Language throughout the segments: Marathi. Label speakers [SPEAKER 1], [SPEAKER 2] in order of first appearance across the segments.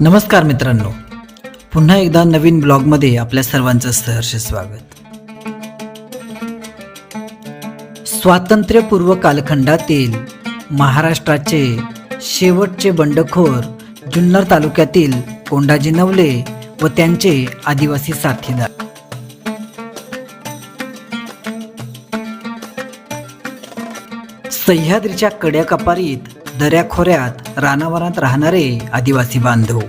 [SPEAKER 1] नमस्कार मित्रांनो. पुन्हा एकदा नवीन ब्लॉगमध्ये आपल्या सर्वांचं सहर्ष स्वागत. स्वातंत्र्यपूर्व कालखंडातील महाराष्ट्राचे शेवटचे बंडखोर जुन्नर तालुक्यातील कोंडाजी नवले व त्यांचे आदिवासी साथीदार. सह्याद्रीच्या कड्याकपारीत दऱ्याखोऱ्यात रानावरात राहणारे आदिवासी बांधव.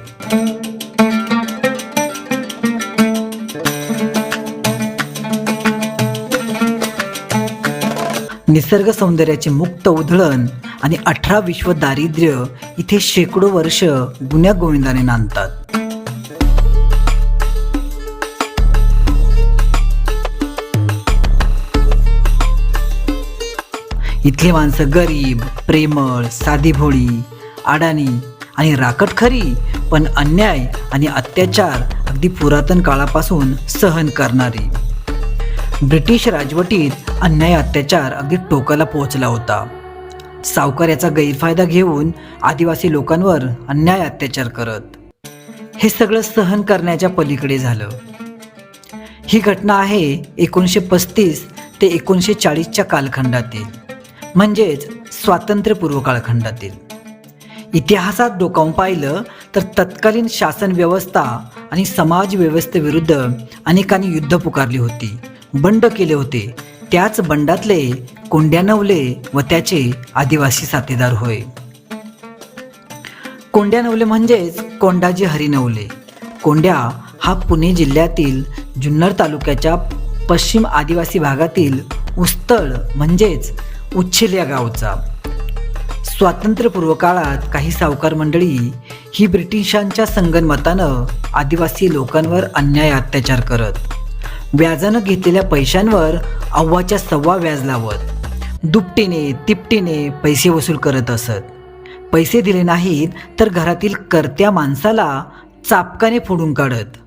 [SPEAKER 1] निसर्ग सौंदर्याचे मुक्त उधळण आणि अठरा विश्व दारिद्र्य इथे शेकडो वर्ष गुन्ह्या गोविंदाने नांदतात. इथली माणसं गरीब प्रेमळ साधी भोळी अडाणी आणि राकट खरी पण अन्याय आणि अत्याचार अगदी पुरातन काळापासून सहन करणारी. ब्रिटिश राजवटीत अन्याय अत्याचार अगदी टोकाला पोहोचला होता. सावकार याचा गैरफायदा घेऊन आदिवासी लोकांवर अन्याय अत्याचार करत. हे सगळं सहन करण्याच्या पलीकडे झालं. ही घटना आहे एकोणीसशे पस्तीस ते एकोणीसशे चाळीसच्या कालखंडातील. म्हणजेच स्वातंत्र्यपूर्व कालखंडातील इतिहासात डोकावून पाहिलं तर तत्कालीन शासन व्यवस्था आणि समाज व्यवस्थेविरुद्ध अनेकांनी युद्ध पुकारली होती. बंड केले होते. त्याच बंडातले कोंड्यानवले व त्याचे आदिवासी साथीदार होय. कोंड्यानवले म्हणजेच कोंडाजी हरिनवले कोंड्या हा पुणे जिल्ह्यातील जुन्नर तालुक्याच्या पश्चिम आदिवासी भागातील उस्तळ म्हणजेच उच्छिल या गावचा. स्वातंत्र्यपूर्व काळात काही सावकार मंडळी ही ब्रिटिशांच्या संगनमतानं आदिवासी लोकांवर अन्याय अत्याचार करत व्याजानं घेतलेल्या पैशांवर अव्वाच्या सव्वा व्याज लावत दुपटीने तिपटीने पैसे वसूल करत असत. पैसे दिले नाहीत तर घरातील करत्या माणसाला चापकाने फोडून काढत.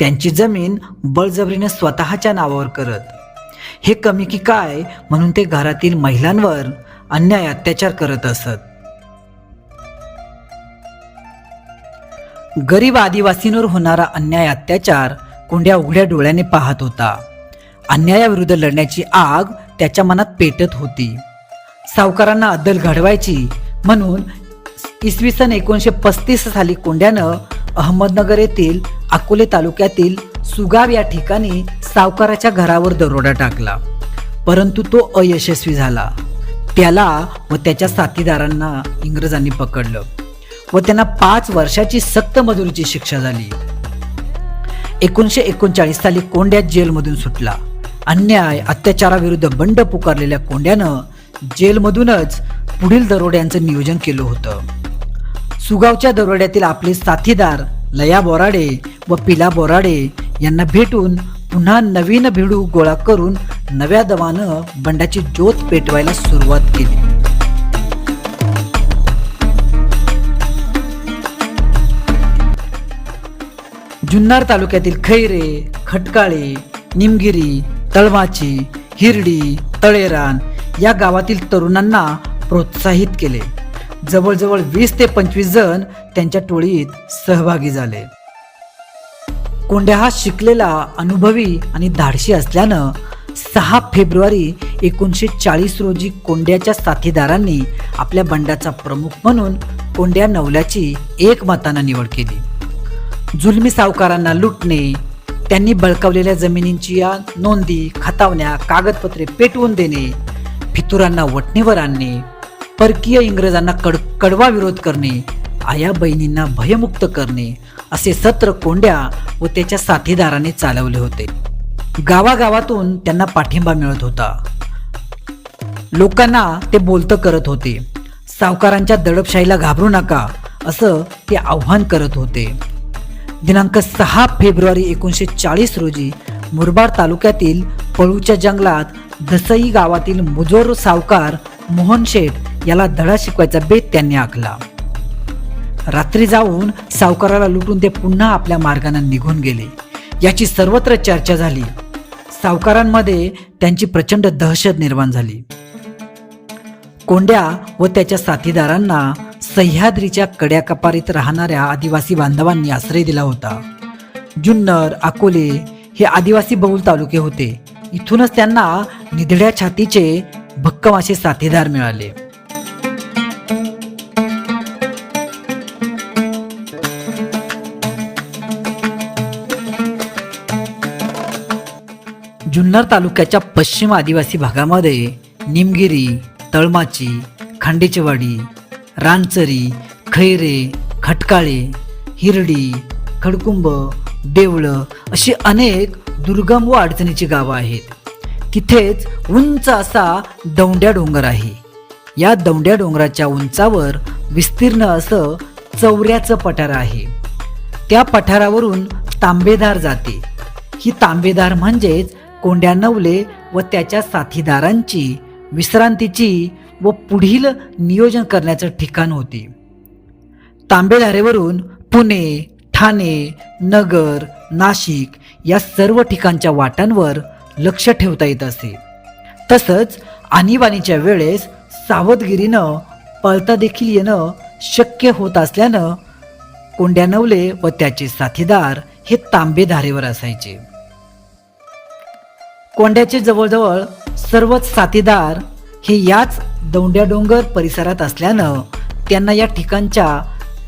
[SPEAKER 1] त्यांची जमीन बळजबरीनं स्वतःच्या नावावर करत. हे कमी की काय म्हणून ते घरातील महिलांवर अन्याय अत्याचार करत असत. गरीब आदिवासींवर होणारा अन्याय अत्याचार कोंड्या उघड्या डोळ्याने पाहत होता. अन्यायाविरुद्ध लढण्याची आग त्याच्या मनात पेटत होती. सावकारांना अद्दल घडवायची म्हणून इसवी सन एकोणीसशे पस्तीस साली कोंड्यानं अहमदनगर येथील अकोले तालुक्यातील सुगाव या ठिकाणी सावकाराच्या घरावर दरोडा टाकला. परंतु तो अयशस्वी झाला. त्याला व त्याच्या साथीदारांना इंग्रजांनी पकडलं व त्यांना पाच वर्षाची सक्त मजुरीची शिक्षा झाली. एकोणीसशे एकोणचाळीस साली कोंड्यात जेलमधून सुटला. अन्याय अत्याचाराविरुद्ध बंड पुकारलेल्या कोंड्यानं जेलमधूनच पुढील दरोड्यांचं नियोजन केलं होतं. सुगावच्या दरोड्यातील आपले साथीदार लया बोराडे व पिला बोराडे यांना भेटून पुन्हा नवीन भिडू गोळा करून नव्या दवानं बंडाची ज्योत पेटवायला सुरुवात केली. जुन्नर तालुक्यातील खैरे खटकाळे निमगिरी तळमाची हिरडी तळेरान या गावातील तरुणांना प्रोत्साहित केले. जवळजवळ वीस ते पंचवीस जण त्यांच्या टोळीत सहभागी झाले. कोंड्या हा शिकलेला अनुभवी आणि धाडशी असल्यानं सहा फेब्रुवारी एकोणीसशे चाळीस रोजी कोंड्याच्या साथीदारांनी आपल्या बंडाचा प्रमुख म्हणून कोंड्या नवल्याची एक मतानं निवड केली. जुलमी सावकारांना लुटणे त्यांनी बळकावलेल्या जमिनींची या नोंदी खतावण्या कागदपत्रे पेटवून देणे फितुरांना वटणीवर आणणे परकीय इंग्रजांना कड कडवा विरोध करणे आया बहिणींना भयमुक्त करणे असे सत्र कोंड्या व त्याच्या साथीदाराने चालवले होते. गावागावातून त्यांना पाठिंबा मिळत होता. लोकांना ते बोलतं करत होते. सावकारांच्या दडपशाहीला घाबरू नका असं ते आव्हान करत होते. दिनांक सहा फेब्रुवारी एकोणीसशे चाळीस रोजी मुरबाड तालुक्यातील पळूच्या जंगलात दसई गावातील मुजोर सावकार मोहन शेठ याला धडा शिकवायचा बेत त्यांनी आखला. रात्री जाऊन सावकाराला लुटून ते पुन्हा आपल्या मार्गाने निघून गेले. याची सर्वत्र चर्चा झाली. सावकारांमध्ये त्यांची प्रचंड दहशत निर्माण झाली. कोंड्या व त्याच्या साथीदारांना सह्याद्रीच्या कड्याकपारीत राहणाऱ्या आदिवासी बांधवांनी आश्रय दिला होता. जुन्नर अकोले हे आदिवासी बहुल तालुके होते. इथूनच त्यांना निधड्या छातीचे भक्कम असे साथीदार मिळाले. जुन्नर तालुक्याच्या पश्चिम आदिवासी भागामध्ये निमगिरी तळमाची खांडेचेवाडी रानचरी खैरे खटकाळे हिरडी खडकुंब देवळं अशी अनेक दुर्गम व अडचणीची गावं आहेत. तिथेच उंच असा दौंड्या डोंगर आहे. या दौंड्या डोंगराच्या उंचावर विस्तीर्ण असं चौऱ्याचं पठार आहे. त्या पठारावरून तांबेदार जाते. ही तांबेदार म्हणजेच कोंड्या नवले व त्याच्या साथीदारांची विश्रांतीची व पुढील नियोजन करण्याचं ठिकाण होते. तांबेधारेवरून पुणे ठाणे नगर नाशिक या सर्व ठिकाणच्या वाटांवर लक्ष ठेवता येत असे. तसंच आणीबाणीच्या वेळेस सावधगिरीनं पळता देखील येणं शक्य होत असल्यानं कोंड्या नवले व त्याचे साथीदार हे तांबेधारेवर असायचे. कोंड्याचे जवळजवळ सर्वच साथीदार हे याच दौंड्या डोंगर परिसरात असल्यानं त्यांना या ठिकाणच्या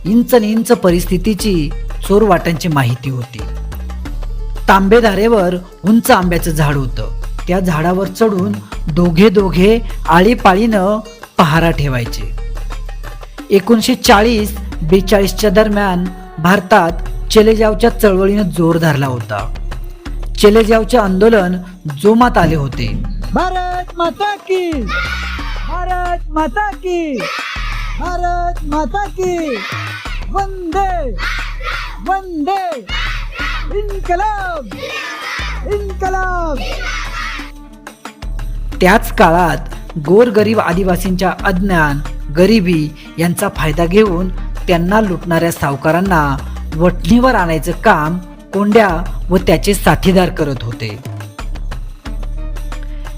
[SPEAKER 1] इंच निंच इंच परिस्थितीची चोरवाटांची माहिती होती. तांबेधारेवर उंच आंब्याचं झाड होतं. त्या झाडावर चढून दोघे दोघे आळीपाळीनं पहारा ठेवायचे. एकोणीसशे चाळीस बेचाळीसच्या दरम्यान भारतात चलेजावच्या चळवळीनं जोर धरला होता. चेलेजावचे आंदोलन जोमात आले होते.
[SPEAKER 2] भारत माता की. भारत माता की. भारत माता की. वंदे. वंदे. इनकलाब. इनकलाब.
[SPEAKER 1] त्याच काळात गोरगरीब आदिवासींच्या अज्ञान गरिबी यांचा फायदा घेऊन त्यांना लुटणाऱ्या सावकारांना वठणीवर आणायचं काम कोंड्या व त्याचे साथीदार करत होते.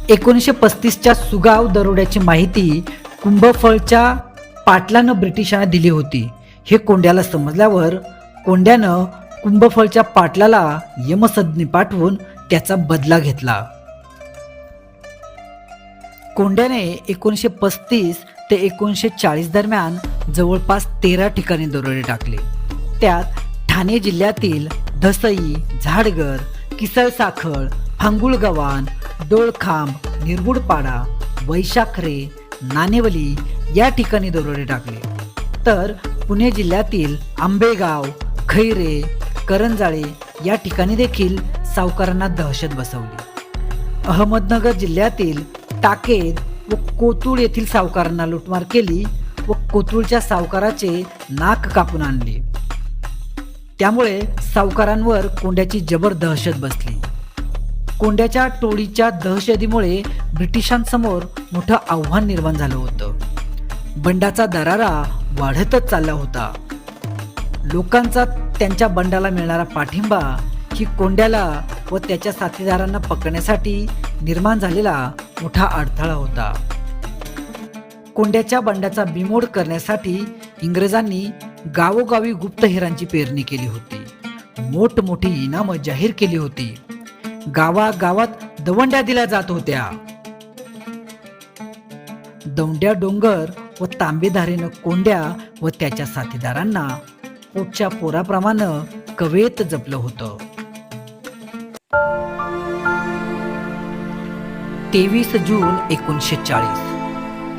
[SPEAKER 1] एकोणीसशे पस्तीसच्या सुगाव दरोड्याची माहिती कुंभफळच्या पाटलानं ब्रिटिशांना दिली होती. हे कोंड्याला समजल्यावर कोंड्यानं कुंभफळच्या पाटलाला यमसज्ञी पाठवून त्याचा बदला घेतला. कोंड्याने एकोणीसशे पस्तीस ते एकोणीसशे चाळीस दरम्यान जवळपास तेरा ठिकाणी दरोडे टाकले. त्यात ठाणे जिल्ह्यातील धसई झाडगर किसळसाखळ फांगुळगव्हाण डोळखांब निरगुडपाडा वैशाखरे नाणेवली या ठिकाणी दरोडे टाकले. तर पुणे जिल्ह्यातील आंबेगाव खैरे करंजाळे या ठिकाणी देखील सावकारांना दहशत बसवली. अहमदनगर जिल्ह्यातील टाकेद व कोतुळ येथील सावकारांना लुटमार केली व कोतुळच्या सावकाराचे नाक कापून आणले. त्यामुळे सावकारांवर कोंड्याची जबर दहशत बसली. कोंड्याच्या टोळीच्या दहशतीमुळे ब्रिटिशांसमोर मोठं आव्हान निर्माण झालं होतं. बंडाचा दरारा वाढतच चालला होता. लोकांचा त्यांच्या बंडाला मिळणारा पाठिंबा ही कोंड्याला व त्याच्या साथीदारांना पकडण्यासाठी निर्माण झालेला मोठा अडथळा होता. कोंड्याच्या बंडाचा बिमोड करण्यासाठी इंग्रजांनी गावोगावी गुप्तहेरांची पेरणी केली होती. मोठमोठी इनामं जाहीर केली होती. गावागावात दवंड्या दिल्या जात होत्या. दौंड्या डोंगर व तांबेधारेनं कोंड्या व त्याच्या साथीदारांना पोटच्या पोराप्रमाणे कवेत जपलं होतं. तेवीस जून एकोणीसशे चाळीस.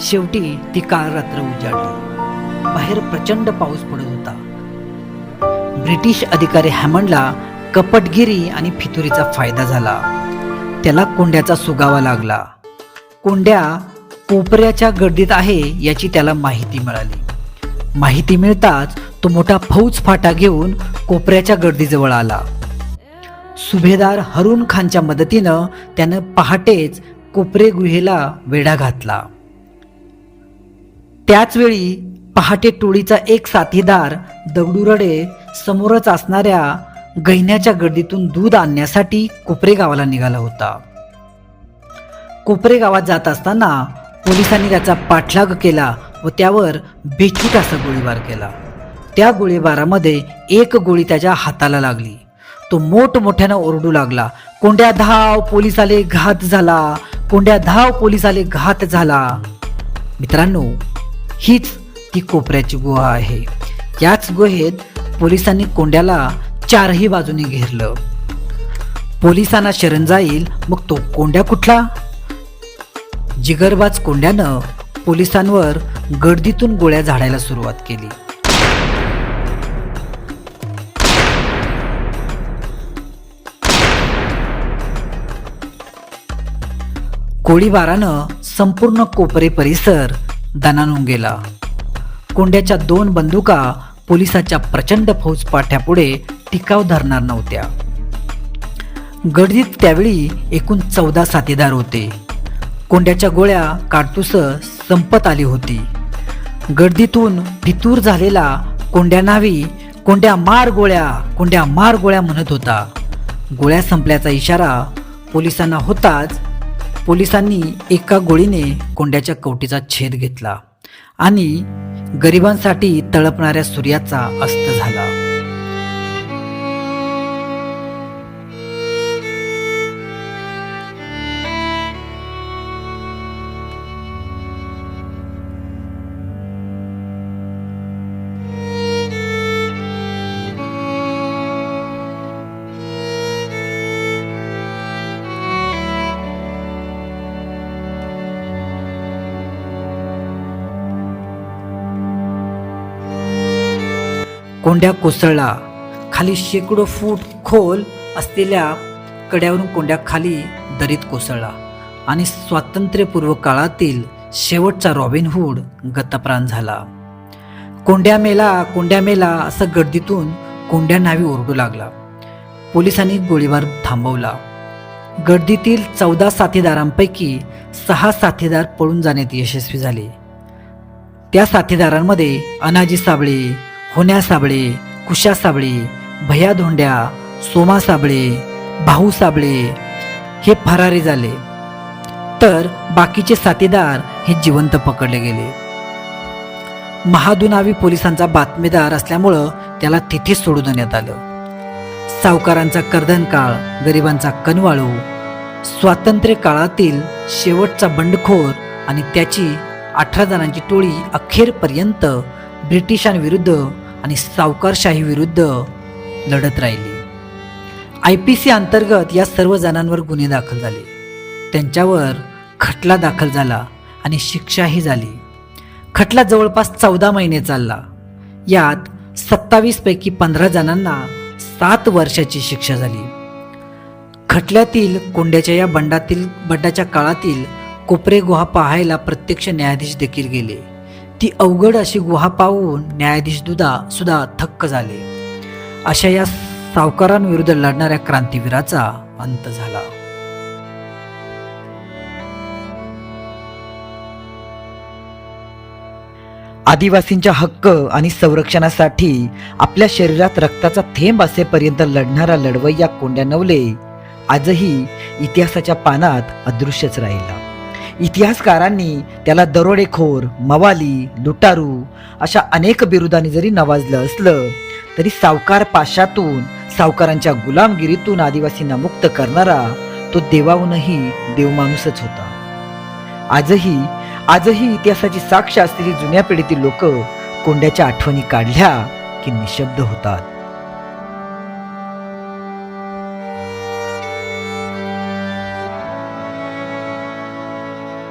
[SPEAKER 1] शेवटी ती काल रात्र उजाडली. बाहेर प्रचंड पाऊस पडत होता. ब्रिटिश अधिकारी हॅमंडला कपटगिरी आणि फितुरीचा फायदा झाला. त्याला कोंड्याचा सुगावा लागला. कोंड्या कोपऱ्याच्या गर्दीत आहे याची त्याला माहिती मिळाली. माहिती मिळताच तो मोठा फौज फाटा घेऊन कोपऱ्याच्या गर्दीजवळ आला. सुभेदार हरून खानच्या मदतीनं त्यानं पहाटेच कोपरे गुहेला वेढा घातला. त्याचवेळी पहाटे टोळीचा एक साथीदार दगडूरडे समोरच असणाऱ्या गैन्याच्या गर्दीतून दूध आणण्यासाठी कोपरे गावाला निघाला होता. कोपरे गावात जात असताना पोलिसांनी त्याचा पाठलाग केला व त्यावर बेछूट असा गोळीबार केला. त्या गोळीबारामध्ये एक गोळी त्याच्या हाताला लागली. तो मोठमोठ्यानं ओरडू लागला कोंड्या धाव पोलीस आले घात झाला कोंड्या धाव पोलीस आले घात झाला. मित्रांनो हीच ती कोपऱ्याची गुहा आहे. याच गुहेत पोलिसांनी कोंड्याला चारही बाजूने घेरलं. पोलिसांना शरण जाईल मग तो कोंड्या कुठला? जिगरबाज कोंड्यानं पोलिसांवर गर्दीतून गोळ्या झाडायला सुरुवात केली. गोळीबारानं संपूर्ण कोपरे परिसर दणानून गेला. कोंड्याच्या दोन बंदुका पोलिसाच्या प्रचंड फौजपाठ्यापुढे टिकाव धरणार नव्हत्या. गर्दीत त्यावेळी एकूण चौदा साथीदार होते. कोंड्याच्या गोळ्या काडतुस संपत आली होती. गर्दीतून भितूर झालेला कोंड्या नावी कोंड्या मार गोळ्या कोंड्या मार गोळ्या म्हणत होता. गोळ्या संपल्याचा इशारा पोलिसांना होताच पोलिसांनी एका गोळीने कोंड्याच्या कवटीचा छेद घेतला. आणि गरिबांसाठी तळपणाऱ्या सूर्याचा अस्त. कोंड्या कोसळला. खाली शेकडो फूट खोल असलेल्या कड्यावरून कोंड्या खाली दरीत कोसळला. आणि स्वातंत्र्यपूर्व काळातील शेवटचा रॉबिनहूड गतप्राण झाला. कोंड्या मेला कोंड्या मेला असं गर्दीतून कोंड्या नावी ओरडू लागला. पोलिसांनी गोळीबार थांबवला. गर्दीतील चौदा साथीदारांपैकी सहा साथीदार पळून जाण्यात यशस्वी झाले. त्या साथीदारांमध्ये अनाजी साबळे होण्या साबळे कुशा साबळे भया धोंड्या सोमा साबळे भाऊ साबळे हे फरारी झाले. तर बाकीचे साथीदार हे जिवंत पकडले गेले. महादुनावी पोलिसांचा बातमीदार असल्यामुळं त्याला तिथेच सोडू देण्यात आलं. सावकारांचा कर्दन काळ गरिबांचा कनवाळू स्वातंत्र्य काळातील शेवटचा बंडखोर आणि त्याची अठरा जणांची टोळी अखेरपर्यंत ब्रिटिशांविरुद्ध आणि सावकारशाही विरुद्ध लढत राहिली. आय पी सी अंतर्गत या सर्व जणांवर गुन्हे दाखल झाले. त्यांच्यावर खटला दाखल झाला आणि शिक्षाही झाली. खटला जवळपास चौदा महिने चालला. यात सत्तावीसपैकी पंधरा जणांना सात वर्षाची शिक्षा झाली. खटल्यातील कोंड्याच्या या बंडातील बंडाच्या काळातील कोपरे गुहा पाहायला प्रत्यक्ष न्यायाधीश देखील गेले. ती अवघड अशी गुहा पाहून न्यायाधीश दुधा सुद्धा थक्क झाले. अशा या सावकारांविरुद्ध लढणाऱ्या क्रांतीवीराचा अंत झाला. आदिवासींच्या हक्क आणि संरक्षणासाठी आपल्या शरीरात रक्ताचा थेंब असेपर्यंत लढणारा लढवय्या कोंड्या नवले आजही इतिहासाच्या पानात अदृश्यच राहिला. इतिहासकारांनी त्याला दरोडेखोर मवाली लुटारू अशा अनेक बिरुदांनी जरी नवाजलं असलं तरी सावकार पाशातून सावकारांच्या गुलामगिरीतून आदिवासींना मुक्त करणारा तो देवाहूनही देवमाणूसच होता. आजही आजही इतिहासाची साक्ष असलेली जुन्या पिढीतील लोक कोंड्याच्या आठवणी काढल्या की निशब्द होतात.